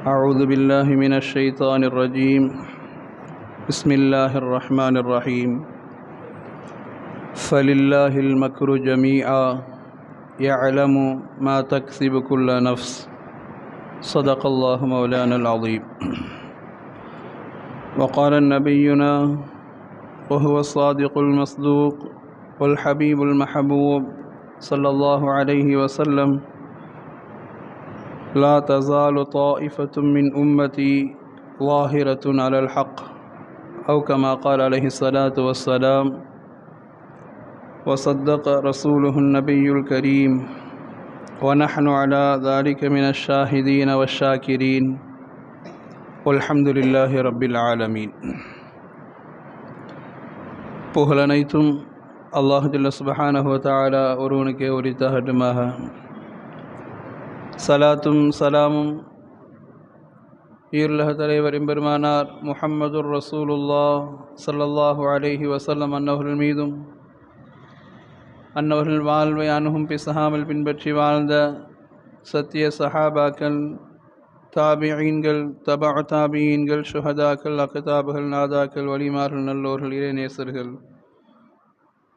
أعوذ بالله من الشيطان الرجيم. بسم الله الرحمن الرحيم. فلله المكر جميعا. يعلم ما تكسب كل نفس. صدق الله مولانا العظيم. وقال نبينا وهو الصادق المصدوق والحبيب المحبوب صلى الله عليه وسلم لا تزال طائفة من أمتي ظاهرة على الحق أو كما قال عليه الصلاة والسلام وصدق رسوله النبي الكريم ونحن على ذلك من الشاهدين والشاكرين والحمد لله رب العالمين புகழனைத்தும் அல்லாஹ் ஜல்ல சுபஹானஹு தஆலா ஒருவனுக்கே உரித்தாகட்டுமாக சலாத்தும் சலாமும். ஈருலக தலைவர் எம்பெருமானார் முஹம்மதுர் ரசூலுல்லா சல்லல்லாஹு அலேஹி வசல்லம் அன்னவர்கள் மீதும் அன்னவர்கள் வாழ்வை அணுகும் பிசகாமல் பின்பற்றி வாழ்ந்த சத்திய சஹாபாக்கள் தாபியீன்கள் தபா தாபியீன்கள் ஷுஹதாக்கள் அக்கதாபுகள் நாதாக்கள் வலிமார்கள் நல்லோர்கள் இறைநேசர்கள்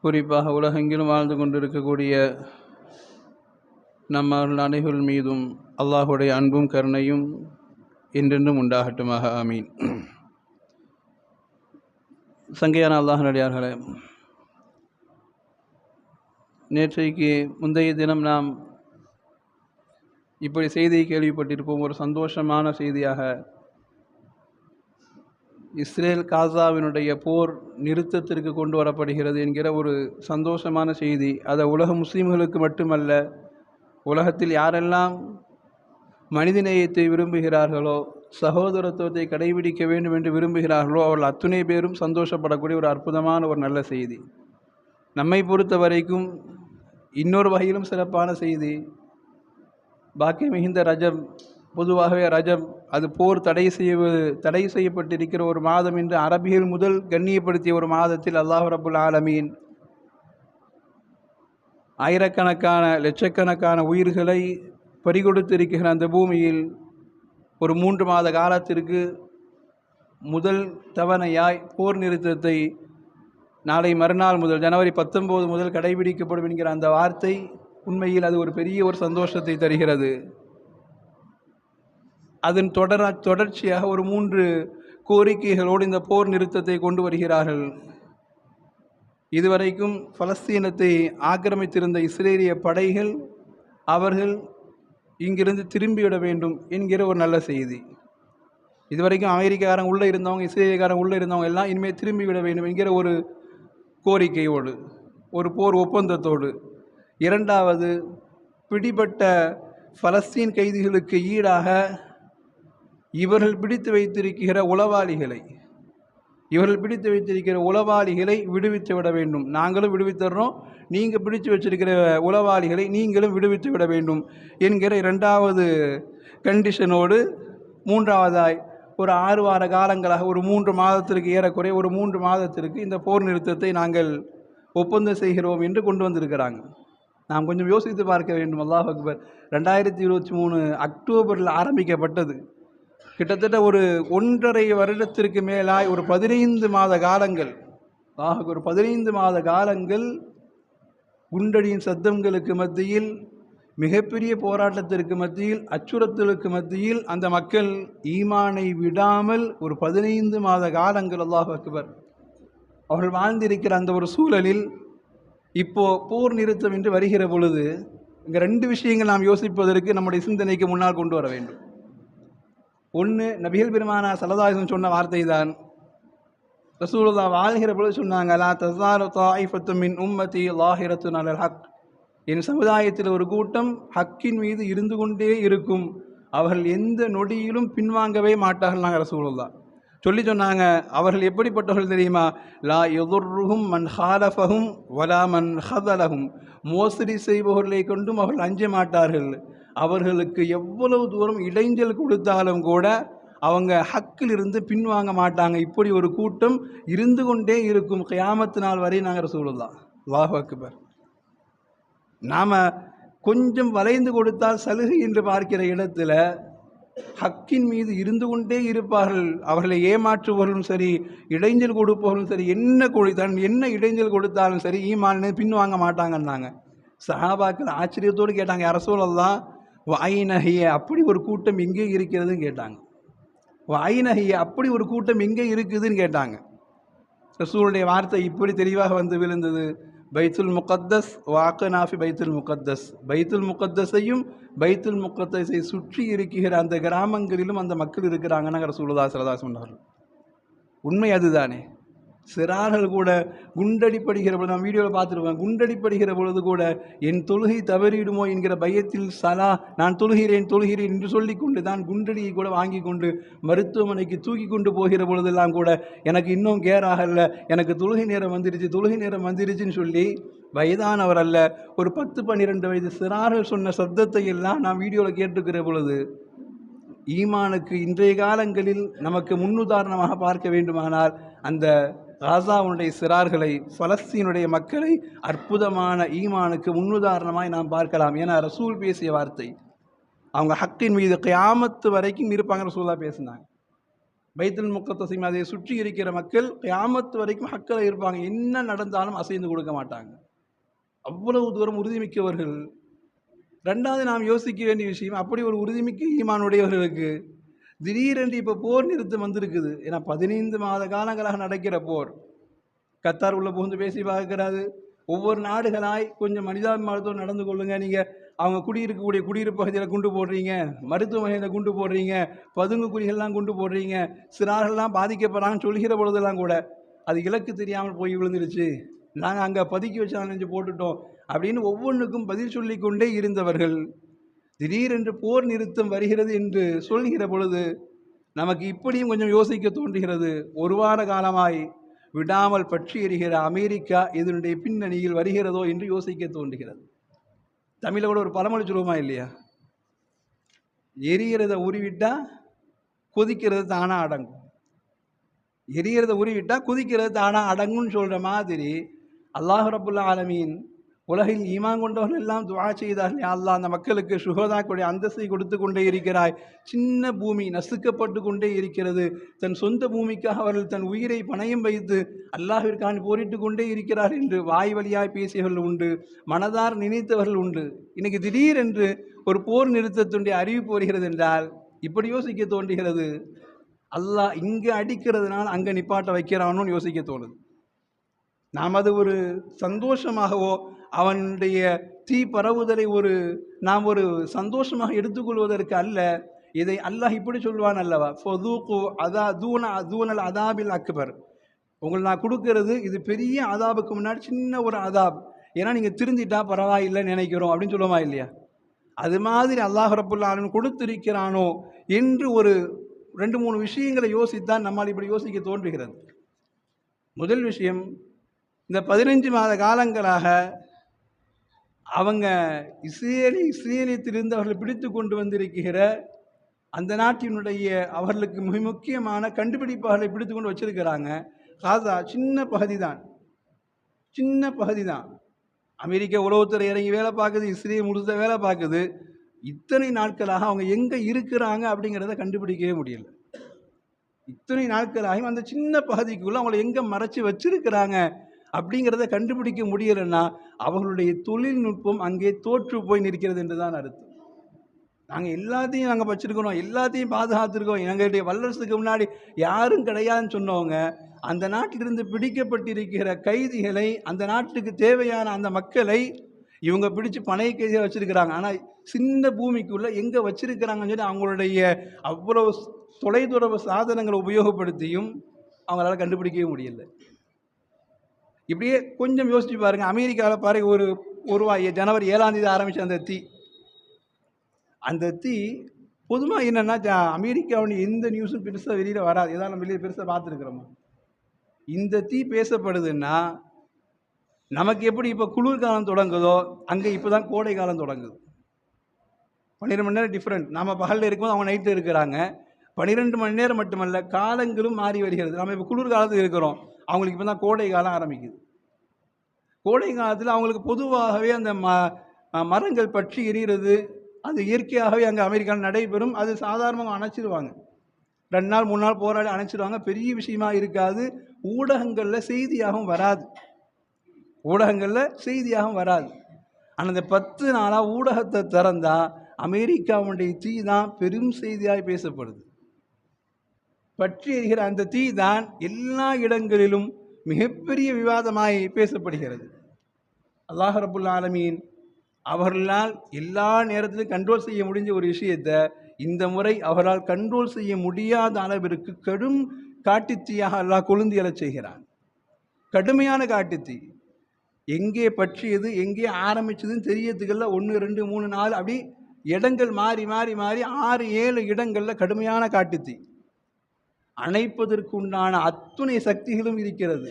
குறிப்பாக உலகெங்கிலும் வாழ்ந்து கொண்டிருக்கக்கூடிய நம்மவர்கள் அனைவர் மீதும் அல்லாஹுடைய அன்பும் கருணையும் என்றென்றும் உண்டாகட்டுமாக. ஆமீன். சங்கையான அல்லாஹ் நடிகார்களே நேற்றைக்கு முந்தைய தினம் நாம் இப்படி செய்தியை கேள்விப்பட்டிருப்போம். ஒரு சந்தோஷமான செய்தியாக இஸ்ரேல் காசாவினுடைய போர் நிறுத்தத்திற்கு கொண்டு வரப்படுகிறது என்கிற ஒரு சந்தோஷமான செய்தி. அதை உலக முஸ்லீம்களுக்கு மட்டுமல்ல உலகத்தில் யாரெல்லாம் மனிதநேயத்தை விரும்புகிறார்களோ சகோதரத்துவத்தை கடைபிடிக்க வேண்டும் என்று விரும்புகிறார்களோ அவர்கள் அத்துணை பேரும் சந்தோஷப்படக்கூடிய ஒரு அற்புதமான ஒரு நல்ல செய்தி. நம்மை பொறுத்த வரைக்கும் இன்னொரு வகையிலும் சிறப்பான செய்தி பாக்கிய மிகுந்த ரஜம் பொதுவாகவே ரஜம் அது போர் தடை செய்ய தடை செய்யப்பட்டிருக்கிற ஒரு மாதம் என்று அரபியல் முதல் கண்ணியப்படுத்திய ஒரு மாதத்தில் அல்லாஹ் ரபுல் ஆலமீன் ஆயிரக்கணக்கான லட்சக்கணக்கான உயிர்களை பறிகொடுத்திருக்கிற அந்த பூமியில் ஒரு மூன்று மாத காலத்திற்கு முதல் தவணையாய் போர் நிறுத்தத்தை நாளை மறுநாள் முதல் ஜனவரி பத்தொம்போது முதல் கடைபிடிக்கப்படும் என்கிற அந்த வார்த்தை உண்மையில் அது ஒரு பெரிய ஒரு சந்தோஷத்தை தருகிறது. அதன் தொடர தொடர்ச்சியாக ஒரு மூன்று கோரிக்கைகளோடு இந்த போர் நிறுத்தத்தை கொண்டு வருகிறார்கள். இதுவரைக்கும் பலஸ்தீனத்தை ஆக்கிரமித்திருந்த இஸ்ரேலிய படைகள் அவர்கள் இங்கிருந்து திரும்பிவிட வேண்டும் என்கிற ஒரு நல்ல செய்தி. இதுவரைக்கும் அமெரிக்காரங்க உள்ளே இருந்தவங்க இஸ்ரேலியக்காரங்க உள்ளே இருந்தவங்க எல்லாம் இனிமேல் திரும்பிவிட வேண்டும் என்கிற ஒரு கோரிக்கையோடு ஒரு போர் ஒப்பந்தத்தோடு இரண்டாவது பிடிபட்ட பலஸ்தீன் கைதிகளுக்கு ஈடாக இவர்கள் பிடித்து வைத்திருக்கிற உளவாளிகளை இவர்கள் பிடித்து வைத்திருக்கிற உளவாளிகளை விடுவித்து விட வேண்டும். நாங்களும் விடுவித்தர்றோம். நீங்கள் பிடித்து வச்சிருக்கிற உளவாளிகளை நீங்களும் விடுவித்து விட வேண்டும் என்கிற இரண்டாவது கண்டிஷனோடு மூன்றாவதாய் ஒரு ஆறு வார காலங்களாக ஒரு மூன்று மாதத்திற்கு ஏறக்குறைய ஒரு மூன்று மாதத்திற்கு இந்த போர் நிறுத்தத்தை நாங்கள் ஒப்பந்தம் செய்கிறோம் என்று கொண்டு வந்திருக்கிறாங்க. நாம் கொஞ்சம் யோசித்து பார்க்க வேண்டும். அல்லாஹ் அக்பர். ரெண்டாயிரத்தி இருபத்தி மூணு அக்டோபரில் ஆரம்பிக்கப்பட்டது. கிட்டத்தட்ட ஒரு ஒன்றரை வருடத்திற்கு மேலாய் ஒரு பதினைந்து மாத காலங்கள். ஆக ஒரு பதினைந்து மாத காலங்கள் குண்டடியின் சத்தங்களுக்கு மத்தியில் மிகப்பெரிய போராட்டத்திற்கு மத்தியில் அச்சுறுத்தலுக்கு மத்தியில் அந்த மக்கள் ஈமானை விடாமல் ஒரு பதினைந்து மாத காலங்கள். அல்லாஹ் அக்பர். அவர்கள் வாழ்ந்திருக்கிற அந்த ஒரு சூழலில் இப்போ போர் நிறுத்தம் என்று வருகிற பொழுது இங்கே ரெண்டு விஷயங்கள் நாம் யோசிப்பதற்கு நம்முடைய சிந்தனைக்கு முன்னால் கொண்டு வர வேண்டும். ஒன்று நபிகள் பெருமானா சலதாசன் சொன்ன வார்த்தை தான். ரசூலுல்லா வாழ்கிற பொழுது சொன்னாங்க லா தசாரு தாயிஃபத்து மின் உம்மதி லாஹிரத்து அலல் ஹக். என் சமுதாயத்தில் ஒரு கூட்டம் ஹக்கின் மீது இருந்து கொண்டே இருக்கும். அவர்கள் எந்த நொடியிலும் பின்வாங்கவே மாட்டார்கள் நாங்கள் ரசூலுல்லா சொல்லி சொன்னாங்க அவர்கள் எப்படிப்பட்டவர்கள் தெரியுமா? லா எதுர்ருகும் மன் ஹாலஃபகும் வலா மன் ஹதலகும் மோசடி செய்பவர்களை கொண்டும் அவர்கள் அஞ்ச மாட்டார்கள். அவர்களுக்கு எவ்வளவு தூரம் இடைஞ்சல் கொடுத்தாலும் கூட அவங்க ஹக்கில் இருந்து பின்வாங்க மாட்டாங்க. இப்படி ஒரு கூட்டம் இருந்து கொண்டே இருக்கும் கியாமத்து நாள் வரை நாங்கள் சொல்லலாம் அல்லாஹ் அக்பர். நாம் கொஞ்சம் வளைந்து கொடுத்தால் சலுகை என்று பார்க்கிற இடத்துல ஹக்கின் மீது இருந்து கொண்டே இருப்பார்கள். அவர்களை ஏமாற்றுபவர்களும் சரி இடைஞ்சல் கொடுப்பவர்களும் சரி என்ன கொடுத்தான் என்ன இடைஞ்சல் கொடுத்தாலும் சரி ஈமான் பின்வாங்க மாட்டாங்கன்னாங்க. சஹாபாக்கள் ஆச்சரியத்தோடு கேட்டாங்க அரசோலெல்லாம் வாயினகைய அப்படி ஒரு கூட்டம் எங்கே இருக்கிறதுன்னு கேட்டாங்க. வாயினகைய அப்படி ஒரு கூட்டம் எங்கே இருக்குதுன்னு கேட்டாங்க. ரசூலுடைய வார்த்தை இப்படி தெளிவாக வந்து விழுந்தது. பைத்துல் முகத்தஸ் வாக்கனாஃபி பைத்துல் முகத்தஸ். பைத்துல் முகத்தஸையும் பைத்துல் முகத்தஸை சுற்றி இருக்கிற அந்த கிராமங்களிலும் அந்த மக்கள் இருக்கிறாங்கன்னு ரசூலுல்லா சரதா சொன்னார்கள். உண்மை அதுதானே? சிறார்கள் கூட குண்டடிப்படுகிற பொழுது நான் வீடியோவில் பார்த்துருவேன் குண்டடிப்படுகிற பொழுது கூட என் தொழுகை தவறிடுமோ என்கிற பயத்தில் சலா நான் தொழுகிறேன் தொழுகிறேன் என்று சொல்லி கொண்டு தான் குண்டடியை கூட வாங்கி கொண்டு மருத்துவமனைக்கு தூக்கி கொண்டு போகிற பொழுதெல்லாம் கூட எனக்கு இன்னும் கேர் ஆகல எனக்கு தொழுகை நேரம் வந்துருச்சு தொழுகை நேரம் வந்துருச்சுன்னு சொல்லி வயதானவர் அல்ல ஒரு பத்து பன்னிரெண்டு வயது சிறார்கள் சொன்ன சப்தத்தை எல்லாம் நான் வீடியோவில் கேட்டுக்கிற பொழுது ஈமானுக்கு இன்றைய காலங்களில் நமக்கு முன்னுதாரணமாக பார்க்க வேண்டுமானால் அந்த காசாவுடைய சிறார்களை பலஸ்தீனுடைய மக்களை அற்புதமான ஈமானுக்கு முன்னுதாரணமாய் நாம் பார்க்கலாம். ஏன்னா ரசூல் பேசிய வார்த்தை அவங்க ஹக்கின் மீது கியாமத்து வரைக்கும் இருப்பாங்க ரசூலாக பேசினாங்க. பைத்தல் முக்கத்தசிம் அதை சுற்றி இருக்கிற மக்கள் கியாமத்து வரைக்கும் ஹக்கில் இருப்பாங்க. என்ன நடந்தாலும் அசைந்து கொடுக்க மாட்டாங்க. அவ்வளவு தூரம் உறுதிமிக்கவர்கள். ரெண்டாவது நாம் யோசிக்க வேண்டிய விஷயம் அப்படி ஒரு உறுதிமிக்க ஈமானுடையவர்களுக்கு திடீரென்று இப்போ போர் நிறுத்தம் வந்திருக்குது. ஏன்னா பதினைந்து மாத காலங்களாக நடக்கிற போர். கத்தார் உள்ள புகுந்து பேசி பார்க்கறாது ஒவ்வொரு நாடுகளாய் கொஞ்சம் மனிதாபிமானத்தோடு நடந்து கொள்ளுங்க. நீங்கள் அவங்க குடியிருக்கக்கூடிய குடியிருப்பு பகுதியில் குண்டு போடுறீங்க. மருத்துவமனையில் குண்டு போடுறீங்க. பதுங்கு குழிகள்லாம் குண்டு போடுறீங்க. சிறார்கள்லாம் பாதிக்கப்படுறாங்கன்னு சொல்கிற பொழுதெல்லாம் கூட அது இலக்கு தெரியாமல் போய் விழுந்துருச்சு. நாங்கள் அங்கே பதுக்கி வச்சு நினைஞ்சு போட்டுட்டோம். அப்படின்னு ஒவ்வொன்றுக்கும் பதில் சொல்லிக்கொண்டே இருந்தவர்கள் திடீரென்று போர் நிறுத்தம் வருகிறது என்று சொல்கிற பொழுது நமக்கு இப்படியும் கொஞ்சம் யோசிக்க தோன்றுகிறது. ஒரு வார காலமாய் விடாமல் பற்றி எறிகிற அமெரிக்கா இதனுடைய பின்னணியில் வருகிறதோ என்று யோசிக்க தோன்றுகிறது. தமிழில் கூட ஒரு பழமொழி சொல்லுவோமா இல்லையா? எரிகிறத உருவிட்டால் கொதிக்கிறது தானா அடங்கும். எரிகிறத உருவிட்டால் கொதிக்கிறது தானா அடங்கும்னு சொல்கிற மாதிரி அல்லாஹ் ரபுல்லா ஆலமீன் உலகில் ஈமான் கொண்டவர்கள் எல்லாம் துவா செய்தார்கள் அல்லாஹ் அந்த மக்களுக்கு சுகோதாக்குடைய அந்தஸ்தை கொடுத்து கொண்டே இருக்கிறாய். சின்ன பூமி நசுக்கப்பட்டு கொண்டே இருக்கிறது. தன் சொந்த பூமிக்காக அவர்கள் தன் உயிரை பணயம் வைத்து அல்லாஹிற்கான் போரிட்டு கொண்டே இருக்கிறார் என்று வாய் வழியாய் பேசியவர்கள் உண்டு மனதார் நினைத்தவர்கள் உண்டு. இன்னைக்கு திடீரென்று ஒரு போர் நிறுத்தத்துடைய அறிவிப்பு வருகிறது என்றால் இப்படி யோசிக்க தோன்றுகிறது. அல்லாஹ் இங்கே அடிக்கிறதுனால் அங்கே நிப்பாட்ட வைக்கிறானோன்னு யோசிக்க தோணுது. நாம் அது ஒரு சந்தோஷமாகவோ அவனுடைய தீ பரவுதலை ஒரு நாம் ஒரு சந்தோஷமாக எடுத்துக்கொள்வதற்கு அல்ல. இதை அல்லாஹ் இப்படி சொல்வான் அல்லவா? ஃபொதூக்கு அதா தூன தூனல் அதாபில் அக்பர். உங்களை நான் கொடுக்கறது இது பெரிய அதாபுக்கு முன்னாடி சின்ன ஒரு அதாப். ஏன்னா நீங்கள் திருந்திட்டா பரவாயில்லைன்னு நினைக்கிறோம் அப்படின்னு சொல்லுமா இல்லையா? அது மாதிரி அல்லாஹ் ரபுல்லாலும் கொடுத்திருக்கிறானோ என்று ஒரு ரெண்டு மூணு விஷயங்களை யோசித்தான் நம்மால் இப்படி யோசிக்க தோன்றுகிறது. முதல் விஷயம் இந்த பதினஞ்சு மாத காலங்களாக அவங்க இஸ்ரேலி இஸ்ரேலியத்திலிருந்து அவர்களை பிடித்து கொண்டு வந்திருக்கிற அந்த நாட்டினுடைய அவர்களுக்கு மிக முக்கியமான கண்டுபிடிப்பாளர்களை பிடித்து கொண்டு வச்சிருக்கிறாங்க. காசா சின்ன பகுதி தான் சின்ன பகுதி தான் அமெரிக்க உளவுத்துறை இறங்கி வேலை பார்க்குது இஸ்ரேல் முழுத வேலை பார்க்குது. இத்தனை நாட்களாக அவங்க எங்கே இருக்கிறாங்க அப்படிங்கிறத கண்டுபிடிக்கவே முடியல. இத்தனை நாட்களாகவும் அந்த சின்ன பகுதிக்குள்ளே அவங்கள எங்கே மறைச்சி வச்சிருக்கிறாங்க? அப்படிங்கிறத கண்டுபிடிக்க முடியலைன்னா அவர்களுடைய தொழில்நுட்பம் அங்கே தோற்று போய் நிற்கிறது என்று தான் அர்த்தம். நாங்கள் எல்லாத்தையும் நாங்கள் வச்சுருக்கிறோம் எல்லாத்தையும் பாதுகாத்துருக்கோம். எங்களுடைய வல்லரசுக்கு முன்னாடி யாரும் கிடையாதுன்னு சொன்னவங்க அந்த நாட்டிலிருந்து பிடிக்கப்பட்டிருக்கிற கைதிகளை அந்த நாட்டுக்கு தேவையான அந்த மக்களை இவங்க பிடிச்சு பனை கைதியாக வச்சுருக்கிறாங்க. ஆனால் சின்ன பூமிக்குள்ளே எங்கே வச்சுருக்கிறாங்கன்னு சொல்லி அவங்களுடைய அவ்வளோ தொலைதொடர்பு சாதனங்களை உபயோகப்படுத்தியும் அவங்களால கண்டுபிடிக்கவே முடியல. இப்படியே கொஞ்சம் யோசிச்சு பாருங்கள் அமெரிக்காவில் பாருங்க ஒரு ஒரு ஜனவரி ஏழாந்தேதி ஆரம்பித்த அந்த தீ. அந்த தீ பொதுவாக என்னென்னா அமெரிக்காவுடைய எந்த நியூஸும் பெருசாக வெளியில் வராது. ஏதாவது நம்ம பெருசாக பார்த்துருக்குறோமா. இந்த தீ பேசப்படுதுன்னா நமக்கு எப்படி இப்போ குளிர்காலம் தொடங்குதோ அங்கே இப்போ தான் கோடை காலம் தொடங்குது. பன்னிரெண்டு மணி நேரம் டிஃப்ரெண்ட் நம்ம பகலில் இருக்கும்போது அவங்க நைட்டில் இருக்கிறாங்க. பன்னிரெண்டு மணி நேரம் மட்டுமல்ல காலங்களும் மாறி வருகிறது. நம்ம இப்போ குளிர் காலத்தில் இருக்கிறோம். அவங்களுக்கு இப்போ தான் கோடை காலம் ஆரம்பிக்குது. கோடை காலத்தில் அவங்களுக்கு பொதுவாகவே அந்த ம மரங்கள் பற்றி எரிகிறது அது இயற்கையாகவே அங்கே அமெரிக்காவில் நடைபெறும் அது சாதாரணமாக அணைச்சிடுவாங்க ரெண்டு நாள் மூணு நாள் போராடி அணைச்சிடுவாங்க பெரிய விஷயமா இருக்காது ஊடகங்களில் செய்தியாகவும் வராது. ஊடகங்களில் செய்தியாகவும் வராது. ஆனால் இந்த பத்து நாளாக ஊடகத்தை திறந்தால் அமெரிக்காவுடைய தீ தான் பெரும் செய்தியாக பேசப்படுது. பற்றி எரிகிற அந்த தீ தான் எல்லா இடங்களிலும் மிகப்பெரிய விவாதமாய் பேசப்படுகிறது. அல்லாஹ் ரபுல் ஆலமீன் அவர்களால் எல்லா நேரத்திலும் கண்ட்ரோல் செய்ய முடிஞ்ச ஒரு விஷயத்தை இந்த முறை அவரால் கண்ட்ரோல் செய்ய முடியாத அளவிற்கு கடும் காட்டுத்தீயாக அல்லாஹ் கொழுந்து எழச் செய்கிறான். கடுமையான காட்டுத்தீ. எங்கே பற்றியது எங்கே ஆரம்பிச்சதுன்னு தெரியறதுக்குள்ள ஒன்று ரெண்டு மூணு நாலு அப்படி இடங்கள் மாறி மாறி மாறி ஆறு ஏழு இடங்களில் கடுமையான காட்டுத்தீ. அணைப்பதற்குண்டான அத்துணை சக்திகளும் இருக்கிறது.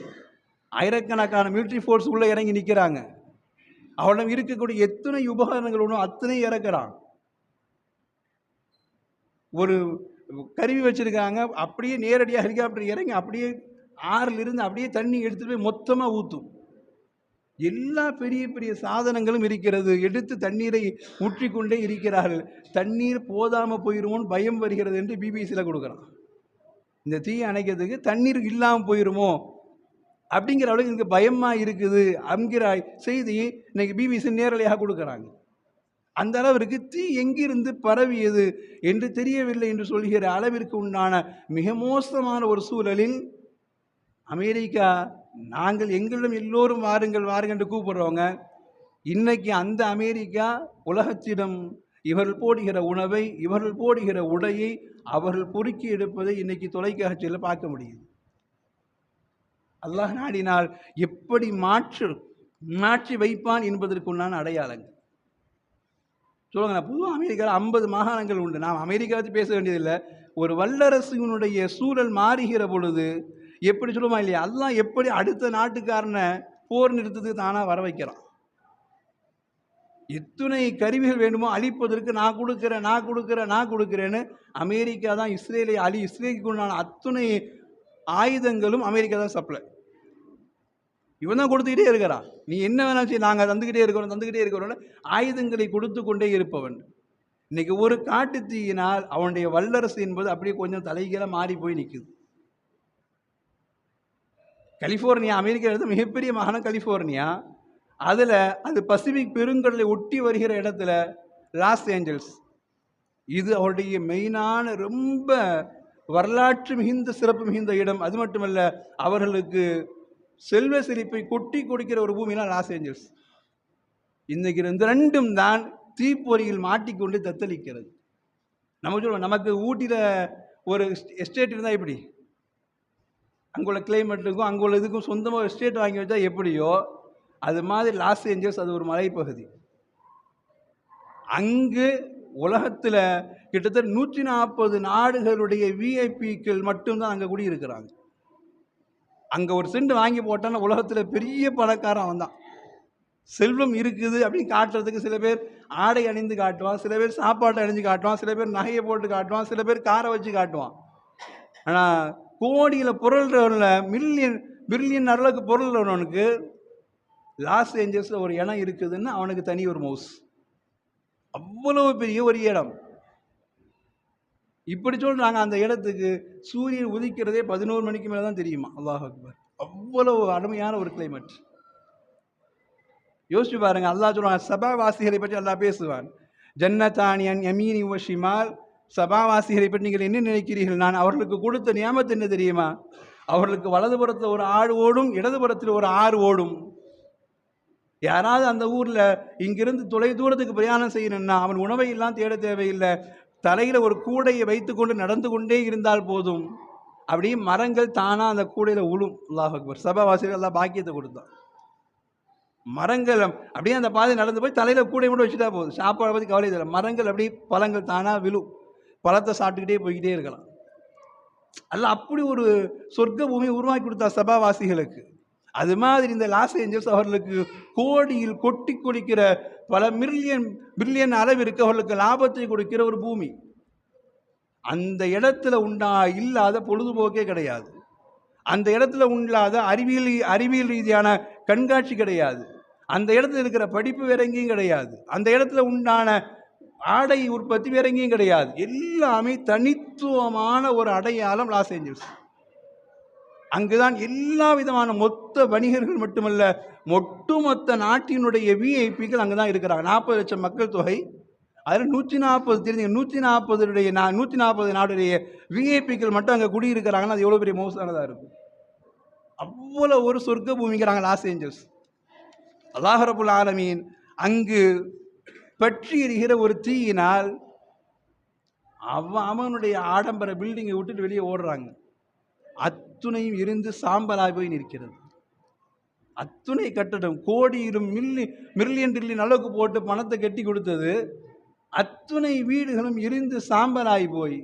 ஆயிரக்கணக்கான மிலிட்ரி ஃபோர்ஸ் உள்ளே இறங்கி நிற்கிறாங்க. அவனிடம் இருக்கக்கூடிய எத்தனை உபகரணங்கள் ஒன்றும் அத்தனை இறக்குறான். ஒரு கருவி வச்சுருக்காங்க. அப்படியே நேரடியாக ஹெலிகாப்டர் இறங்கி அப்படியே ஆறிலிருந்து அப்படியே தண்ணி எடுத்துகிட்டு போய் மொத்தமாக ஊற்றும் எல்லா பெரிய பெரிய சாதனங்களும் இருக்கிறது. எடுத்து தண்ணீரை ஊற்றிக்கொண்டே இருக்கிறார்கள். தண்ணீர் போதாமல் போயிடுவோன்னு பயம் வருகிறது என்று பிபிசியில் கொடுக்குறான். இந்த தீயை அணைக்கிறதுக்கு தண்ணீர் இல்லாமல் போயிருமோ? அப்படிங்கிற அளவுக்கு எனக்கு பயமாக இருக்குது அப்படிங்கிற செய்தி இன்னைக்கு பிபிசி நேரலையாக கொடுக்குறாங்க. அந்த அளவிற்கு தீ எங்கிருந்து பரவியது என்று தெரியவில்லை என்று சொல்கிற அளவிற்கு உண்டான மிக மோசமான ஒரு சூழலில் அமெரிக்கா நாங்கள் எங்களிடம் எல்லோரும் வாருங்கள் வாருங்கள் என்று கூப்பிடுறவங்க இன்னைக்கு அந்த அமெரிக்கா உலகத்திடம் இவர்கள் போடுகிற உணவை இவர்கள் போடுகிற உடையை அவர்கள் பொறுக்கி எடுப்பதை இன்னைக்கு தொலைக்காட்சியில் பார்க்க முடியுது. அல்லாஹ் நாடினால் எப்படி மாற்று மாற்றி வைப்பான் என்பதற்குண்டான அடையாளங்கள். சொல்லுங்க நான் பொதுவாக அமெரிக்காவில் ஐம்பது மாகாணங்கள் உண்டு. நாம் அமெரிக்கா பற்றி பேச வேண்டியதில்லை. ஒரு வல்லரசுனுடைய சூழல் மாறுகிற பொழுது எப்படி சொல்லுமா இல்லையா? அதெல்லாம் எப்படி அடுத்த நாட்டுக்காரனை போர் நிறுத்தத்துக்கு தானாக வர வைக்கிறான். எத்தனை கருவிகள் வேண்டுமோ அழிப்பதற்கு நான் கொடுக்குறேன் நான் கொடுக்குறேன் நான் கொடுக்குறேன்னு அமெரிக்கா தான் இஸ்ரேலை அழி இஸ்ரேலுக்கு உண்டான அத்துணை ஆயுதங்களும் அமெரிக்கா தான் சப்ளை இவன் தான் கொடுத்துக்கிட்டே இருக்கிறான் நீ என்ன வேணாலும் சரி நாங்கள் தந்துக்கிட்டே இருக்கிறோம் தந்துக்கிட்டே இருக்கிறோம் ஆயுதங்களை கொடுத்து கொண்டே இருப்பவன். இன்றைக்கி ஒரு காட்டு தீயினால் அவனுடைய வல்லரசு என்பது அப்படியே கொஞ்சம் தலைகீழ மாறி போய் நிற்குது கலிஃபோர்னியா அமெரிக்கா மிகப்பெரிய மாகாணம் கலிஃபோர்னியா அதில் அது பசிபிக் பெருங்கடலை ஒட்டி வருகிற இடத்துல லாஸ் ஏஞ்சல்ஸ் இது அவருடைய மெயினான ரொம்ப வரலாற்று மிகுந்த சிறப்பு மிகுந்த இடம். அது மட்டுமல்ல அவர்களுக்கு செல்வ செழிப்பை கொட்டி கொடுக்கிற ஒரு பூமினா லாஸ் ஏஞ்சல்ஸ் இன்னைக்கு இந்த ரெண்டும் தான் தீப்பொறியில் மாட்டிக்கொண்டு தத்தளிக்கிறது. நம்ம சொல்லுவோம் நமக்கு ஊட்டியில் ஒரு எஸ்டேட் இருந்தால் எப்படி? அங்குள்ள கிளைமேட்டுக்கும் அங்குள்ள இதுக்கும் சொந்தமாக எஸ்டேட் வாங்கி வச்சா எப்படியோ அது மாதிரி லாஸ் ஏஞ்சல்ஸ் அது ஒரு மலைப்பகுதி. அங்கு உலகத்தில் கிட்டத்தட்ட நூற்றி நாற்பது நாடுகளுடைய விஐபிக்கள் மட்டும்தான் அங்கே குடியிருக்கிறாங்க. அங்கே ஒரு சென்ட் வாங்கி போட்டான்னா உலகத்தில் பெரிய பணக்காரன் அவன் தான். செல்வம் இருக்குது அப்படின்னு காட்டுறதுக்கு சில பேர் ஆடை அணிந்து காட்டுவான் சில பேர் சாப்பாட்டை அணிஞ்சு காட்டுவான் சில பேர் நகையை போட்டு காட்டுவான் சில பேர் காரை வச்சு காட்டுவான். ஆனால் கோடியில் பொருள்றவனில் மில்லியன் பில்லியன் அளவுக்கு பொருள்றவனுக்கு லாஸ் ஏஞ்சல்ஸில் ஒரு இடம் இருக்குதுன்னு அவனுக்கு தனி ஒரு மவுஸ். அவ்வளவு பெரிய ஒரு இடம். இப்படி சொல்கிறாங்க அந்த இடத்துக்கு சூரியன் உதிக்கிறதே பதினோரு மணிக்கு மேலே தான் தெரியுமா? அல்லாஹ் அக்பர். அவ்வளவு அருமையான ஒரு கிளைமேட் யோசிச்சு பாருங்க அல்லாஹ் சொல்லுவாங்க சபாவாசிகளை பற்றி அல்லாஹ் பேசுவான். ஜன்னதானியன் யமீனி வஷிமால் சபாவாசிகளை பற்றி நீங்கள் என்ன நினைக்கிறீர்கள்? நான் அவர்களுக்கு கொடுத்த நியமத்து என்ன தெரியுமா? அவர்களுக்கு வலதுபுறத்தில் ஒரு ஆடு ஓடும் இடதுபுறத்தில் ஒரு ஆறு ஓடும். யாராவது அந்த ஊரில் இங்கிருந்து தொலை தூரத்துக்கு பிரயாணம் செய்யணும்னா அவன் உணவை எல்லாம் தேட தேவையில்லை. தலையில் ஒரு கூடையை வைத்துக்கொண்டு நடந்து கொண்டே இருந்தால் போதும். அப்படியே மரங்கள் தானாக அந்த கூடையில் உழும். அல்லாஹ் அக்பர். சபாவாசிகள் எல்லாம் பாக்கியத்தை கொடுத்தான். மரங்கள் அப்படியே அந்த பாதை நடந்து போய் தலையில் கூடை மட்டும் வச்சுட்டா போதும். சாப்பாடை பற்றி கவலை இல்லை. மரங்கள் அப்படியே பழங்கள் தானாக விழும். பழத்தை சாப்பிட்டுக்கிட்டே போய்கிட்டே இருக்கலாம். அல்ல அப்படி ஒரு சொர்க்க பூமி உருவாக்கி கொடுத்தா சபாவாசிகளுக்கு அது மாதிரி இந்த லாஸ் ஏஞ்சல்ஸ் அவர்களுக்கு கோடியில் கொட்டி கொடுக்கிற பல மில்லியன் பில்லியன் அளவிற்கு அவர்களுக்கு லாபத்தை கொடுக்கிற ஒரு பூமி. அந்த இடத்துல உண்டா இல்லாத பொழுதுபோக்கே கிடையாது. அந்த இடத்துல உண்டாத அறிவியல் அறிவியல் ரீதியான கண்காட்சி கிடையாது. அந்த இடத்துல இருக்கிற படிப்பு வேற எங்கேயும் கிடையாது. அந்த இடத்துல உண்டான ஆடை உற்பத்தி வேற எங்கேயும் கிடையாது. எல்லாமே தனித்துவமான ஒரு அடையாளம் லாஸ் ஏஞ்சல்ஸ் அங்குதான் எல்லா விதமான மொத்த வணிகர்கள் மட்டுமல்ல ஒட்டுமொத்த நாட்டினுடைய விஐபிகள் அங்கே தான் இருக்கிறாங்க. நாற்பது லட்சம் மக்கள் தொகை. அதில் நூற்றி நாற்பது தெரிஞ்சு நூற்றி நாற்பதுடைய நா நூற்றி நாற்பது நாடுடைய விஐபிக்கள் மட்டும் அங்கே குடியிருக்கிறாங்கன்னா அது எவ்வளோ பெரிய மோசமானதாக இருக்கும். அவ்வளோ ஒரு சொர்க்க பூமிங்கிறாங்க லாஸ் ஏஞ்சல்ஸ் அல்லாஹரபுல் ஆலமீன் அங்கு பற்றி எரிகிற ஒரு தீயினால் அவன் அவனுடைய ஆடம்பர பில்டிங்கை விட்டுட்டு வெளியே ஓடுறாங்க. அத்துணையும் இருந்து சாம்பலாகி போய் நிற்கிறது. அத்துணை கட்டடம் கோடியிலும் மில்லி மில்லியன் ட்ரில்லியன் அளவுக்கு போட்டு பணத்தை கட்டி கொடுத்தது அத்துணை வீடுகளும் இருந்து சாம்பலாகி போய்.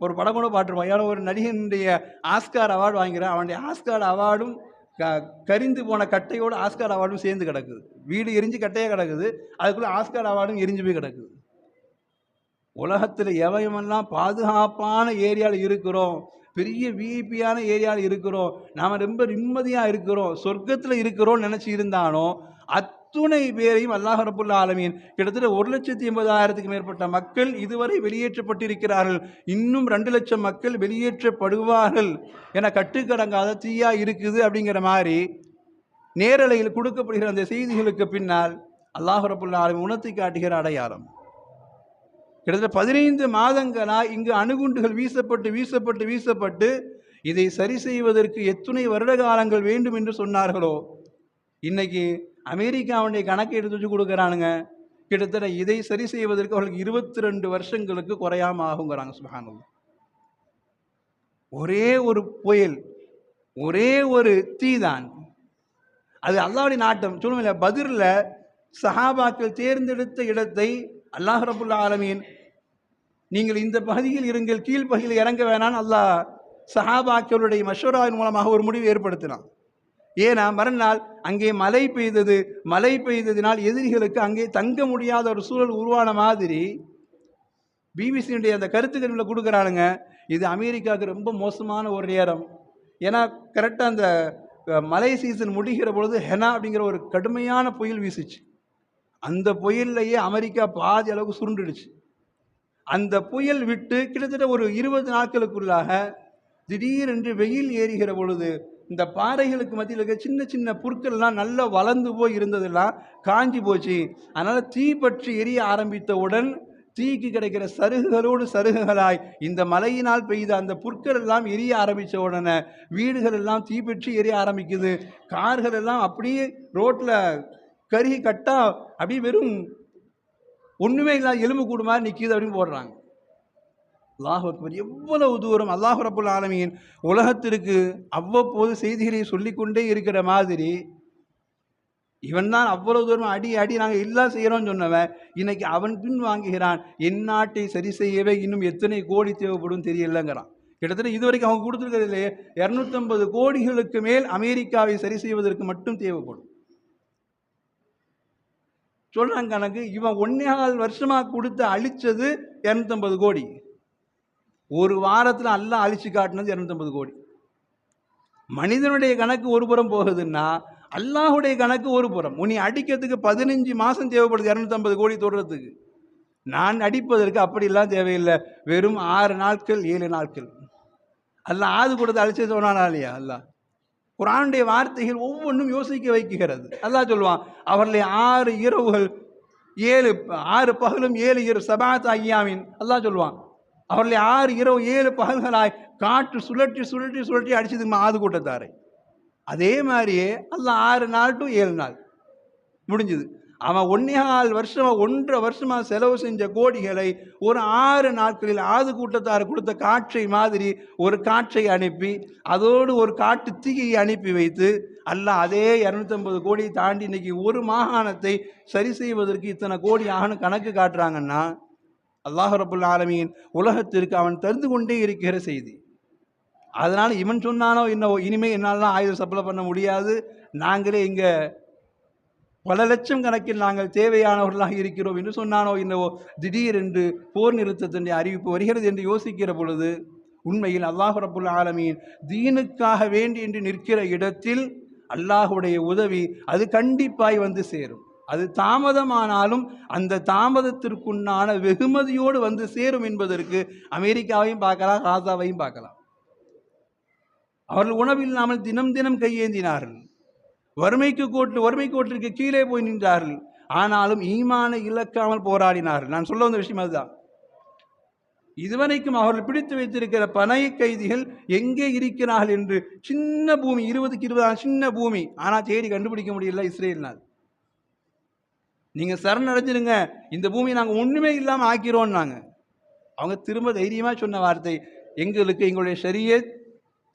ஒரு படம் கூட பாட்டுருப்பான் ஏன்னா ஒரு நடிகனுடைய ஆஸ்கார் அவார்டு வாங்கிறான் அவனுடைய ஆஸ்கார் அவார்டும் க கரிந்து போன கட்டையோடு ஆஸ்கார் அவார்டும் சேர்ந்து கிடக்குது. வீடு எரிஞ்சு கட்டையாக கிடக்குது. அதுக்குள்ளே ஆஸ்கார் அவார்டும் எரிஞ்சு போய் கிடக்குது. உலகத்தில் எவையமெல்லாம் பாதுகாப்பான ஏரியாவில் இருக்கிறோம் பெரிய விஐபியான ஏரியாவில் இருக்கிறோம். நாம் ரொம்ப நிம்மதியாக இருக்கிறோம். சொர்க்கத்தில் இருக்கிறோம்னு நினச்சி இருந்தாலும் அத்துணை பேரையும் அல்லாஹ் ரபுல்லா ஆலமீன் கிட்டத்தட்ட ஒரு லட்சத்தி எண்பதாயிரத்துக்கு மேற்பட்ட மக்கள் இதுவரை வெளியேற்றப்பட்டிருக்கிறார்கள். இன்னும் ரெண்டு லட்சம் மக்கள் வெளியேற்றப்படுவார்கள் என கட்டுக்கடங்காத தீயாக இருக்குது அப்படிங்கிற மாதிரி நேரலையில் கொடுக்கப்படுகிற அந்த செய்திகளுக்கு பின்னால் அல்லாஹ் ரபுல்லா ஆலமீன் உணர்த்தி காட்டுகிற அடையாளம். கிட்டத்தட்ட பதினைந்து மாதங்களாக இங்கு அணுகுண்டுகள் வீசப்பட்டு வீசப்பட்டு வீசப்பட்டு இதை சரி செய்வதற்கு எத்துணை வருட காலங்கள் வேண்டும் என்று சொன்னார்களோ? இன்னைக்கு அமெரிக்காவுடைய கணக்கை எடுத்து வச்சு கொடுக்குறானுங்க. கிட்டத்தட்ட இதை சரி செய்வதற்கு அவர்களுக்கு இருபத்தி ரெண்டு வருஷங்களுக்கு குறையாம ஆகுங்கிறாங்க சுபஹானல்லாஹ் ஒரே ஒரு புயல் ஒரே ஒரு தீதான். அது அல்லாவுடைய நாட்டம். சொல்லுமில்ல பதிரில் சஹாபாக்கள் தேர்ந்தெடுத்த இடத்தை அல்லாஹ் ரபுல்லா ஆலமீன் நீங்கள் இந்த பகுதியில் இருங்கள் கீழ் பகுதியில் இறங்க வேணான்னு அல்லாஹ் சஹாபாக்களுடைய மஷூராவின் மூலமாக ஒரு முடிவு ஏற்படுத்தினான். ஏன்னா மறுநாள் அங்கே மழை பெய்தது மழை பெய்ததினால் எதிரிகளுக்கு அங்கே தங்க முடியாத ஒரு சூழல் உருவான மாதிரி பிபிசியினுடைய அந்த கருத்துக்கள் கருவில் கொடுக்குறானுங்க இது அமெரிக்காவுக்கு ரொம்ப மோசமான ஒரு நேரம். ஏன்னா கரெக்டாக அந்த மழை சீசன் முடிகிற பொழுது ஹெனா அப்படிங்கிற ஒரு கடுமையான புயல் வீசுச்சு. அந்த புயல்லையே அமெரிக்கா பாதி அளவுக்கு சுருண்டுடுச்சு. அந்த புயல் விட்டு கிட்டத்தட்ட ஒரு இருபது நாட்களுக்குள்ளாக திடீரென்று வெயில் ஏறுகிற பொழுது இந்த பாறைகளுக்கு மத்தியில் இருக்க சின்ன சின்ன புற்கள்லாம் நல்லா வளர்ந்து போய் இருந்ததெல்லாம் காஞ்சி போச்சு. அதனால் தீ பற்றி எரிய ஆரம்பித்தவுடன் தீக்கு கிடைக்கிற சருகுகளோடு சருகுகளாய் இந்த மழையினால் பெய்த அந்த புற்கள் எல்லாம் எரிய ஆரம்பித்த உடனே வீடுகள் எல்லாம் தீப்பற்றி எரிய ஆரம்பிக்குது. கார்கள் எல்லாம் அப்படியே ரோட்டில் கருகி கட்டா அப்படியே வெறும் ஒன்றுமே இல்லாத எலும்பு கூடு மாதிரி நிற்கிது அப்படின்னு போடுறாங்க. அல்லாஹ் அக்பர். எவ்வளவு தூரம் அல்லாஹ் ரபுல் ஆலமியின் உலகத்திற்கு அவ்வப்போது செய்திகளை சொல்லிக்கொண்டே இருக்கிற மாதிரி இவன் தான் அவ்வளவு தூரம் அடி அடி நாங்கள் எல்லாம் செய்கிறோம்னு சொன்னவன் இன்னைக்கு அவன் பின் வாங்குகிறான். என் நாட்டை சரி செய்யவே இன்னும் எத்தனை கோடி தேவைப்படும் தெரியலங்கிறான். கிட்டத்தட்ட இதுவரைக்கும் அவங்க கொடுத்துருக்கிறதுலே இரநூத்தம்பது கோடிகளுக்கு மேல் அமெரிக்காவை சரி செய்வதற்கு மட்டும் தேவைப்படும். சொல்கிறாங்க கணக்கு இவன் ஒன்றே கால் வருஷமா கொடுத்து அழிச்சது இரநூத்தம்பது கோடி. ஒரு வாரத்தில் எல்லாம் அழிச்சு காட்டினது இரநூத்தம்பது கோடி. மனிதனுடைய கணக்கு ஒரு புறம் போகுதுன்னா அல்லாஹுடைய கணக்கு ஒரு புறம். உனி அடிக்கிறதுக்கு பதினஞ்சு மாதம் தேவைப்படுது இரநூத்தம்பது கோடி தொடுறதுக்கு. நான் அடிப்பதற்கு அப்படிலாம் தேவையில்லை. வெறும் ஆறு நாட்கள் ஏழு நாட்கள். அல்ல ஆது கொடுத்து அழிச்சு சொன்னானா இல்லையா? அல்லாஹ். குரானுடைய வார்த்தைகள் ஒவ்வொன்றும் யோசிக்க வைக்குகிறது அல்லாஹ் சொல்லுவான் அவர்களை ஆறு இரவுகள் ஏழு ஆறு பகலும் ஏழு இரவு சபாத் ஐயாவின் அல்லாஹ் சொல்லுவான் அவர்களை ஆறு இரவு ஏழு பகல்களாய் காற்று சுழற்றி சுழற்றி சுழற்றி அடிச்சது ஆது கூட்டத்தாரை. அதே மாதிரியே அல்ல ஆறு நாள் டு ஏழு நாள். முடிஞ்சுது. அவன் ஒன்னே நாள் ஒன்றரை வருஷமாக செலவு செஞ்ச கோடிகளை ஒரு ஆறு நாட்களில் ஆது கூட்டத்தார் கொடுத்த காற்றை மாதிரி ஒரு காற்றை அனுப்பி அதோடு ஒரு காட்டு தீயை அனுப்பி வைத்து அல்ல அதே இரநூத்தம்பது கோடியை தாண்டி இன்றைக்கி ஒரு மாகாணத்தை சரி செய்வதற்கு இத்தனை கோடி ஆகணும் கணக்கு காட்டுறாங்கன்னா அல்லாஹ் ரபுல் உலகத்திற்கு அவன் தெரிந்து கொண்டே இருக்கிற செய்தி. அதனால் இவன் சொன்னானோ இன்னும் இனிமேல் என்னாலாம் ஆயுதம் சப்ளை பண்ண முடியாது. நாங்களே இங்கே பல லட்சம் கணக்கில் நாங்கள் தேவையானவர்களாக இருக்கிறோம் என்று சொன்னானோ என்னவோ? திடீரென்று போர் நிறுத்தத்தினுடைய அறிவிப்பு வருகிறது என்று யோசிக்கிற பொழுது உண்மையில் அல்லாஹ் ரபுல் ஆலமீன் தீனுக்காக வேண்டி என்று நிற்கிற இடத்தில் அல்லாஹுடைய உதவி அது கண்டிப்பாய் வந்து சேரும். அது தாமதமானாலும் அந்த தாமதத்திற்குண்டான வெகுமதியோடு வந்து சேரும் என்பதற்கு அமெரிக்காவையும் பார்க்கலாம் காசாவையும் பார்க்கலாம். அவர்கள் உணவில்லாமல் தினம் தினம் கையேந்தினார்கள். வறுமைக்கு கோட்டு வறுமை கோட்டிற்கு கீழே போய் நின்றார்கள். ஆனாலும் ஈமான இழக்காமல் போராடினார்கள். நான் சொல்ல வந்த விஷயம் அதுதான். இதுவரைக்கும் அவர்கள் பிடித்து வைத்திருக்கிற பனை கைதிகள் எங்கே இருக்கிறார்கள் என்று சின்ன பூமி இருபதுக்கு இருபதாம் சின்ன பூமி. ஆனால் தேடி கண்டுபிடிக்க முடியல இஸ்ரேல்னால். நீங்கள் சரணடைஞ்சிருங்க இந்த பூமியை நாங்கள் ஒன்றுமே இல்லாமல் ஆக்கிறோன்னாங்க அவங்க திரும்ப தைரியமாக சொன்ன வார்த்தை எங்களுக்கு எங்களுடைய சரிய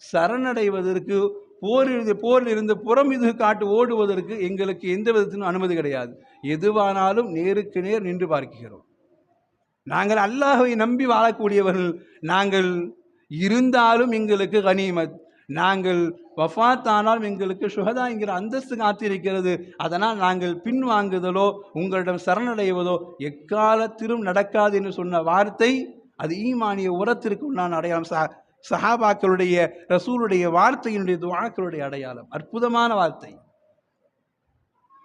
சரணடைவதற்கு போர் போரில் இருந்து புறம் இது காட்டு ஓடுவதற்கு எங்களுக்கு எந்த விதத்திலும் அனுமதி கிடையாது. எதுவானாலும் நேருக்கு நேர் நின்று பார்க்கிறோம். நாங்கள் அல்லாஹை நம்பி வாழக்கூடியவர்கள் நாங்கள் இருந்தாலும் எங்களுக்கு கனிமத். நாங்கள் வஃபாத்தானாலும் எங்களுக்கு சுகதா என்கிற அந்தஸ்து காத்திருக்கிறது. அதனால் நாங்கள் பின்வாங்குதலோ உங்களிடம் சரணடைவதோ எக்காலத்திலும் நடக்காது என்று சொன்ன வார்த்தை அது ஈமானிய உரத்திற்கு நான் அடையாளம் சா சஹாபாக்களுடைய ரசூலுடைய வார்த்தையினுடைய துவாக்களுடைய அடையாளம். அற்புதமான வார்த்தை.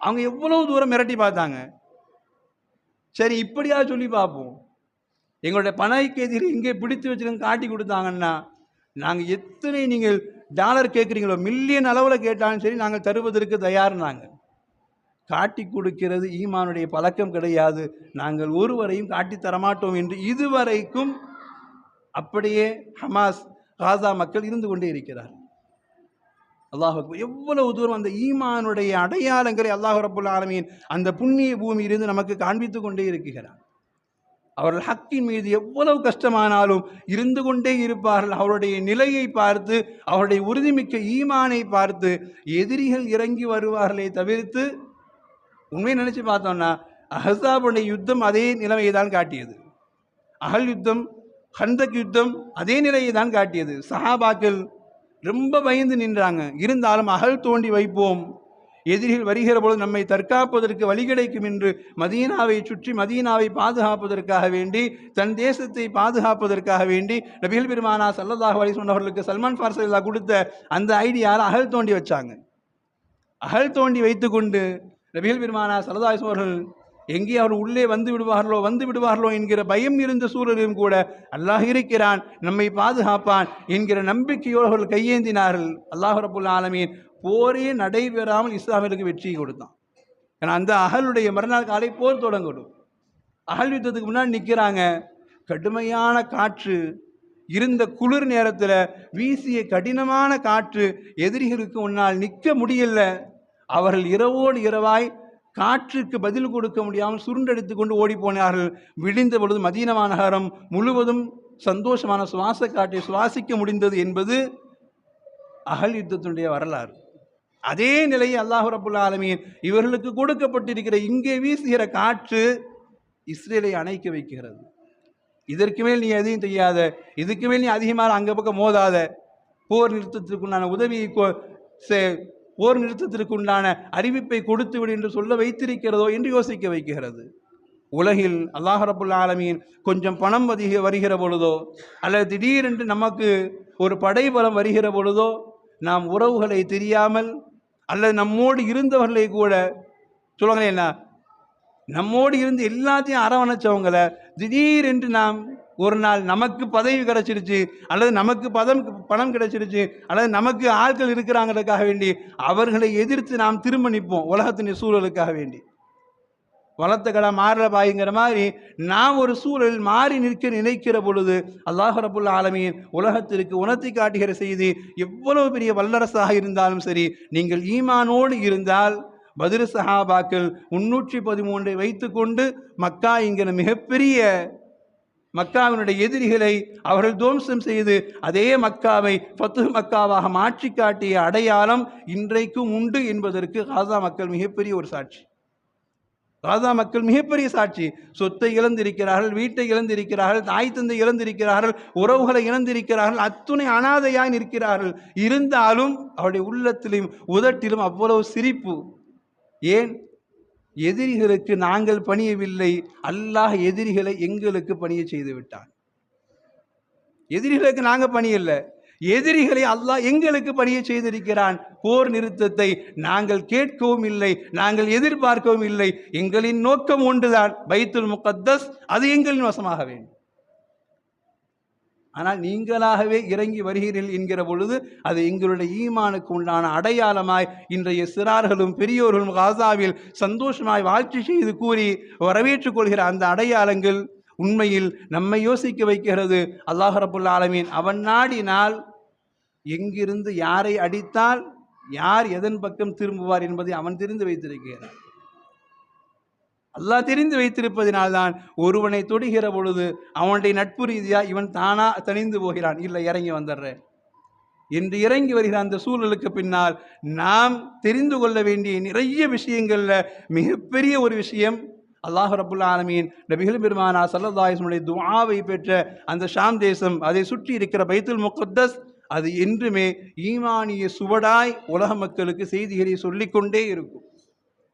அவங்க எவ்வளவு தூரம் மிரட்டி பார்த்தாங்க. சரி இப்படியா சொல்லி பார்ப்போம். எங்களுடைய பணக்கு எதிரி இங்கே பிடித்து வச்சுருங்க காட்டி கொடுத்தாங்கன்னா நாங்கள் எத்தனை நீங்கள் டாலர் கேட்குறீங்களோ மில்லியன் அளவில் கேட்டாலும் சரி நாங்கள் தருவதற்கு தயார் நாங்கள் காட்டி கொடுக்கிறது ஈமானுடைய பழக்கம் கிடையாது. நாங்கள் ஒருவரையும் காட்டி தரமாட்டோம் என்று இதுவரைக்கும் அப்படியே ஹமாஸ் காசா மக்கள் இருந்து கொண்டே இருக்கிறார். அல்லாஹ் எவ்வளவு தூரம் அந்த ஈமானுடைய அடையாளங்களை அல்லாஹ் ரபுல் ஆலமீன் அந்த புண்ணிய பூமியிலிருந்து நமக்கு காண்பித்து கொண்டே இருக்கிறார். அவர்கள் ஹக்கின் மீது எவ்வளவு கஷ்டமானாலும் இருந்து கொண்டே இருப்பார்கள். அவருடைய நிலையை பார்த்து அவருடைய உறுதிமிக்க ஈமானை பார்த்து எதிரிகள் இறங்கி வருவார்களே தவிர்த்து உண்மையை நினச்சி பார்த்தோம்னா அஹசாபுடைய யுத்தம் அதே நிலைமையை தான் காட்டியது. அகல் யுத்தம் ஹந்தக் யுத்தம் அதே நிலையை தான் காட்டியது. சஹாபாக்கள் ரொம்ப பயந்து நின்றாங்க. இருந்தாலும் அகல் தோண்டி வைப்போம். எதிரிகள் வருகிற பொழுது நம்மை தற்காப்பதற்கு வழி கிடைக்கும் என்று மதீனாவை சுற்றி மதீனாவை பாதுகாப்பதற்காக வேண்டி தன் தேசத்தை பாதுகாப்பதற்காக வேண்டி நபிகள் பெருமானா சல்லதாக வழி சொன்னவர்களுக்கு சல்மான் ஃபார்சல்லா கொடுத்த அந்த ஐடியாவில் அகல் தோண்டி வச்சாங்க. அகல் தோண்டி வைத்துக்கொண்டு நபிகள் பெருமானா சல்லதாஸ் அவர்கள் எங்கே அவர் உள்ளே வந்து விடுவார்களோ வந்து விடுவார்களோ என்கிற பயம் இருந்த சூழலிலும் கூட அல்லாஹ் இருக்கிறான் நம்மை பாதுகாப்பான் என்கிற நம்பிக்கையோடு அவர்கள் கையேந்தினார்கள். அல்லாஹ் ரபுல் ஆலமீன் போரே நடைபெறாமல் இஸ்லாமியருக்கு வெற்றியை கொடுத்தான். ஏன்னா அந்த அகலுடைய மறுநாள் காலை போர் தொடங்கணும் அகல் யுத்தத்துக்கு முன்னாடி நிற்கிறாங்க. கடுமையான காற்று இருந்த குளிர் நேரத்தில் வீசிய கடினமான காற்று எதிரிகளுக்கு முன்னால் நிற்க முடியல. அவர்கள் இரவோடு இரவாய் காற்றுக்கு பதில் கொடுக்க முடியாமல் சுருண்டெடுத்து கொண்டு ஓடி போனார்கள் விழிந்த பொழுது மதீனமா நகரம் முழுவதும் சந்தோஷமான சுவாச காற்றை சுவாசிக்க முடிந்தது என்பது அகல் யுத்தத்தினுடைய வரலாறு. அதே நிலையை அல்லாஹு ரபுல்லா ஆலமீன் இவர்களுக்கு கொடுக்கப்பட்டிருக்கிற இங்கே வீசுகிற காற்று இஸ்ரேலை அணைக்க வைக்கிறது. இதற்கு மேல் நீ எதையும் செய்யாத இதுக்கு மேல் நீ அதிகமாக அங்கே பக்கம் மோதாத போர் நிறுத்தத்திற்குண்டான உதவியை போர் நிறுத்தத்திற்கு உண்டான அறிவிப்பை கொடுத்து விடு என்று சொல்ல வைத்திருக்கிறதோ என்று யோசிக்க வைக்கிறது. உலகில் அல்லாஹ் ரபுல் ஆலமீன் கொஞ்சம் பணம் அதிக வருகிற பொழுதோ அல்லது திடீரென்று நமக்கு ஒரு படைபலம் வருகிற பொழுதோ நாம் உறவுகளை தெரியாமல் அல்லது நம்மோடு இருந்தவர்களை கூட சொல்லுவாங்களே என்ன? நம்மோடு இருந்து எல்லாத்தையும் அரவணைச்சவங்களை திடீரென்று நாம் ஒரு நாள் நமக்கு பதவி கிடைச்சிருச்சு அல்லது நமக்கு பதம் பணம் கிடைச்சிருச்சு அல்லது நமக்கு ஆட்கள் இருக்கிறாங்கிறதுக்காக வேண்டி அவர்களை எதிர்த்து நாம் திரும்ப நிற்போம் உலகத்தின் சூழலுக்காக வேண்டி. வளர்த்த கடை மாறல பாய்ங்கிற மாதிரி நாம் ஒரு சூழலில் மாறி நிற்க நினைக்கிற பொழுது அல்லாஹ் ரபுல் ஆலமீன் உலகத்திற்கு உணர்த்தி காட்டுகிற செய்தி எவ்வளவு பெரிய வல்லரசாக இருந்தாலும் சரி நீங்கள் ஈமானோடு இருந்தால் பதிரு சஹாபாக்கள் முன்னூற்றி பதிமூன்றை வைத்துக்கொண்டு மக்கா என்கிற மிகப்பெரிய மக்காவினுடைய எதிரிகளை அவர்கள் துவம்சம் செய்து அதே மக்காவை ஃபத்து மக்காவாக மாற்றி காட்டிய அடையாளம் இன்றைக்கும் உண்டு என்பதற்கு காசா மக்கள் மிகப்பெரிய ஒரு சாட்சி. காசா மக்கள் மிகப்பெரிய சாட்சி. சொத்தை இழந்திருக்கிறார்கள் வீட்டை இழந்திருக்கிறார்கள் தாய் தந்தை இழந்திருக்கிறார்கள் உறவுகளை இழந்திருக்கிறார்கள் அத்துணை அனாதையாய் நிற்கிறார்கள். இருந்தாலும் அவருடைய உள்ளத்திலும் உதட்டிலும் அவ்வளவு சிரிப்பு. ஏன்? எதிரிகளுக்கு நாங்கள் பணியவில்லை. அல்லாஹ் எதிரிகளை எங்களுக்கு பணிய செய்து விட்டான் எதிரிகளுக்கு நாங்கள் பணியில்லை. எதிரிகளை அல்லாஹ் எங்களுக்கு பணிய செய்திருக்கிறான். போர் நிறுத்தத்தை நாங்கள் கேட்கவும் இல்லை. நாங்கள் எதிர்பார்க்கவும் இல்லை. எங்களின் நோக்கம் ஒன்றுதான். பைத்துல் முகத்தஸ் அது எங்களின் வசமாக வேண்டும். ஆனால் நீங்களாகவே இறங்கி வருகிறீர்கள் என்கிற பொழுது அது எங்களுடைய ஈமானுக்கு உண்டான அடையாளமாய் இன்றைய சிறார்களும் பெரியோர்களும் காசாவில் சந்தோஷமாய் வாழ்ச்சி செய்து கூறி வரவேற்றுக் கொள்கிற அந்த அடையாளங்கள் உண்மையில் நம்மை யோசிக்க வைக்கிறது. அல்லாஹ் ரபுல்லா ஆலமீன் அவன் நாடினால் எங்கிருந்து யாரை அடித்தால் யார் எதன் பக்கம் திரும்புவார் என்பதை அவன் தெரிந்து வைத்திருக்கிறான். அல்லாஹ் தெரிந்து வைத்திருப்பதினால்தான் ஒருவனை தொடுகிற பொழுது அவனுடைய நட்பு ரீதியாக இவன் தானா தணிந்து போகிறான். இல்லை இறங்கி வந்துடுறேன். என்று இறங்கி வருகிற அந்த சூழலுக்கு பின்னால் நாம் தெரிந்து கொள்ள வேண்டிய நிறைய விஷயங்களில் மிகப்பெரிய ஒரு விஷயம் அல்லாஹ் ரபுல் ஆலமீன் நபிகள் பெருமானா சல்லல்லாஹிஸ்முடைய துவாவை பெற்ற அந்த ஷாம் தேசம் அதை சுற்றி இருக்கிற பைத்துல் முகத்தஸ் அது என்றுமே ஈமானிய சுவடாய் உலக மக்களுக்கு செய்திகளை சொல்லிக்கொண்டே இருக்கும்.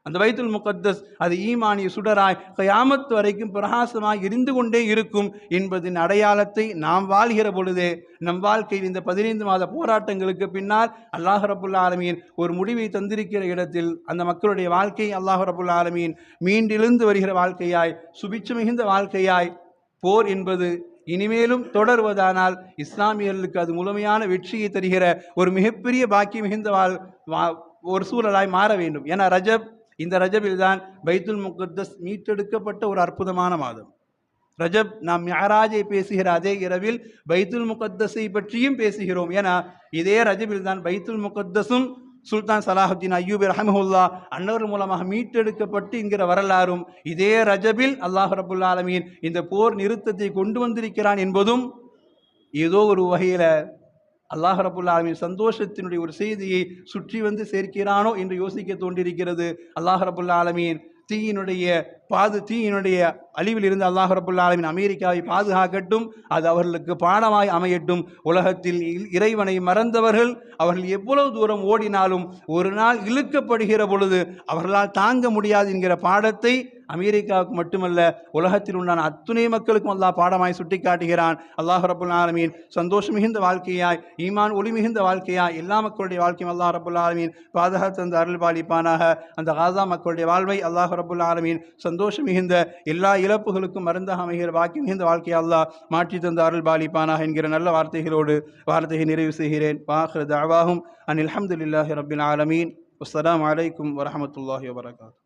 அந்த வைத்துல் முகத்தஸ் அது ஈமானிய சுடராய் கயாமத் வரைக்கும் பிரகாசமாய் இருந்து கொண்டே இருக்கும் என்பதின் அடையாளத்தை நாம் வாழ்கிற பொழுதே நம் வாழ்க்கையில் இந்த பதினைந்து மாத போராட்டங்களுக்கு பின்னால் அல்லாஹ் ரபுல்லா ஆலமீன் ஒரு முடிவை தந்திருக்கிற இடத்தில் அந்த மக்களுடைய வாழ்க்கை அல்லாஹ் ரபுல்லா ஆலமீன் மீண்டெழுந்து வருகிற வாழ்க்கையாய் சுபிச்சு மிகுந்த வாழ்க்கையாய் போர் என்பது இனிமேலும் தொடர்வதானால் இஸ்லாமியர்களுக்கு அது முழுமையான வெற்றியை தருகிற ஒரு மிகப்பெரிய பாக்கியம் மிகுந்த வாழ் வா- ஒரு சூழலாய் மாற வேண்டும். ஏன்னா ரஜப் இந்த ரஜபில் தான் பைத்துல் முகத்தஸ் மீட்டெடுக்கப்பட்ட ஒரு அற்புதமான மாதம் ரஜப் நாம் யாராஜை பேசுகிற அதே இரவில் பைத்துல் முகத்தஸை பற்றியும் பேசுகிறோம். ஏன்னா இதே ரஜபில் தான் பைத்துல் முகத்தஸும் சுல்தான் சலாஹுத்தீன் அய்யூப் ரஹமஹுல்லா அன்னவர் மூலமாக மீட்டெடுக்கப்பட்டு என்கிற வரலாறும் இதே ரஜபில் அல்லாஹ் ரபுல்லா ஆலமீன் இந்த போர் நிறுத்தத்தை கொண்டு வந்திருக்கிறான் என்பதும் ஏதோ ஒரு வகையில் அல்லாஹ் ரபுல் ஆலமின் சந்தோஷத்தினுடைய ஒரு செய்தியை சுற்றி வந்து சேர்க்கிறானோ என்று யோசிக்க தோன்றியிருக்கிறது. அல்லாஹ் ரபுல் ஆலமீன் தீயினுடைய பாது தீயினுடைய அழிவில் இருந்து அல்லாஹ் ரபுல்லாலமின் ஆலமீன் அமெரிக்காவை பாதுகாக்கட்டும். அது அவர்களுக்கு பாடமாய் அமையட்டும். உலகத்தில் இறைவனை மறந்தவர்கள் அவர்கள் எவ்வளவு தூரம் ஓடினாலும் ஒரு நாள் இழுக்கப்படுகிற பொழுது அவர்களால் தாங்க முடியாது என்கிற பாடத்தை அமெரிக்காவுக்கு மட்டுமல்ல உலகத்தில் உண்டான அத்துணை மக்களுக்கும் அல்லாஹ் பாடமாய் சுட்டி காட்டுகிறான் அல்லாஹ் ரபுல் ஆலமீன் சந்தோஷம் மிகுந்த வாழ்க்கையாய் ஈமான் ஒளி மிகுந்த வாழ்க்கையாய் எல்லா மக்களுடைய வாழ்க்கையும் அல்லாஹ் ரபுல் ஆலமீன் பாதுகாத்து அந்த அருள் பாலிப்பானாக அந்த காசா மக்களுடைய வாழ்வை அல்லாஹ் ரபுல் ஆலமீன் சந்தோஷம் மிகுந்த எல்லா இழப்புகளுக்கும் மருந்தாக அமைகிற வாக்கியம் மிகுந்த வாழ்க்கையை அல்லாஹ் மாற்றி தந்த அருள் பாலிப்பானாக என்கிற நல்ல வார்த்தைகளோடு வார்த்தையை நிறைவு செய்கிறேன். வாஹர் தாவாகும் அன் அல்ஹம்துலில்லாஹி ரபின் ஆலமீன். அஸ்லாம் வலைக்கம் வரமத்துல்லாஹி வபரகாத்து